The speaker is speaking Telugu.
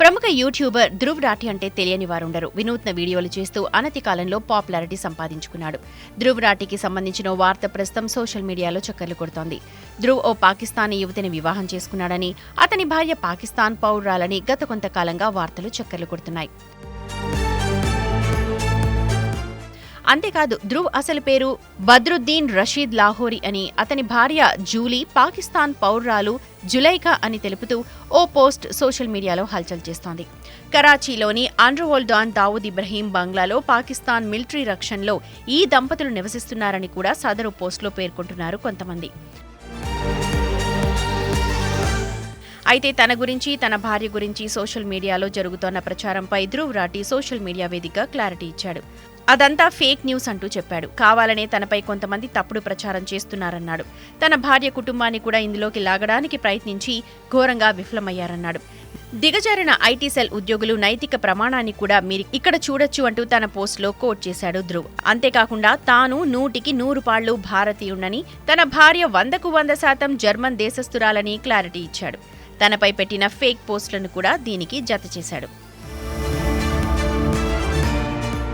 ప్రముఖ యూట్యూబర్ ధ్రువ్ రాఠి అంటే తెలియని వారుండరు. వినూత్న వీడియోలు చేస్తూ అనతి కాలంలో పాపులారిటీ సంపాదించుకున్నాడు. ధ్రువ్ రాఠికి సంబంధించిన ఓ వార్త ప్రస్తుతం సోషల్ మీడియాలో చక్కర్లు కొడుతోంది. ధ్రువ్ ఓ పాకిస్తానీ యువతిని వివాహం చేసుకున్నాడని అతని భార్య పాకిస్తాన్ పౌరురాలని గత కొంతకాలంగా వార్తలు చక్కర్లు కొడుతున్నాయి. అంతేకాదు ధ్రువ్ అసలు పేరు బద్రుద్దీన్ రషీద్ లాహోరీ అని అతని భార్య జూలీ పాకిస్తాన్ పౌర్రాలు జులైకా అని తెలుపుతూ ఓ పోస్ట్ సోషల్ మీడియాలో హల్చల్ చేస్తోంది. కరాచీలోని అండర్వోల్ డాన్ దావూద్ ఇబ్రహీం బంగ్లాలో పాకిస్తాన్ మిలిటరీ రక్షణలో ఈ దంపతులు నివసిస్తున్నారని కూడా సదరు పోస్టులో పేర్కొంటున్నారు కొంతమంది. అయితే తన గురించి తన భార్య గురించి సోషల్ మీడియాలో జరుగుతోన్న ప్రచారంపై ధ్రువ్ రాఠీ సోషల్ మీడియా వేదికగా క్లారిటీ ఇచ్చాడు. అదంతా ఫేక్ న్యూస్ అంటూ చెప్పాడు. కావాలనే తనపై కొంతమంది తప్పుడు ప్రచారం చేస్తున్నారన్నాడు. తన భార్య కుటుంబాన్ని కూడా ఇందులోకి లాగడానికి ప్రయత్నించి ఘోరంగా విఫలమయ్యారన్నాడు. దిగజారిన ఐటీ సెల్ ఉద్యోగులు నైతిక ప్రమాణాన్ని కూడా మీరు ఇక్కడ చూడొచ్చు అంటూ తన పోస్టులో కోట్ చేశాడు ధ్రువ్. అంతేకాకుండా తాను నూటికి నూరు పాళ్ళు భారతీయుణ్ణని తన భార్య వందకు వంద శాతం జర్మన్ దేశస్థురాలని క్లారిటీ ఇచ్చాడు. తనపై పెట్టిన ఫేక్ పోస్టులను కూడా దీనికి జత చేశాడు.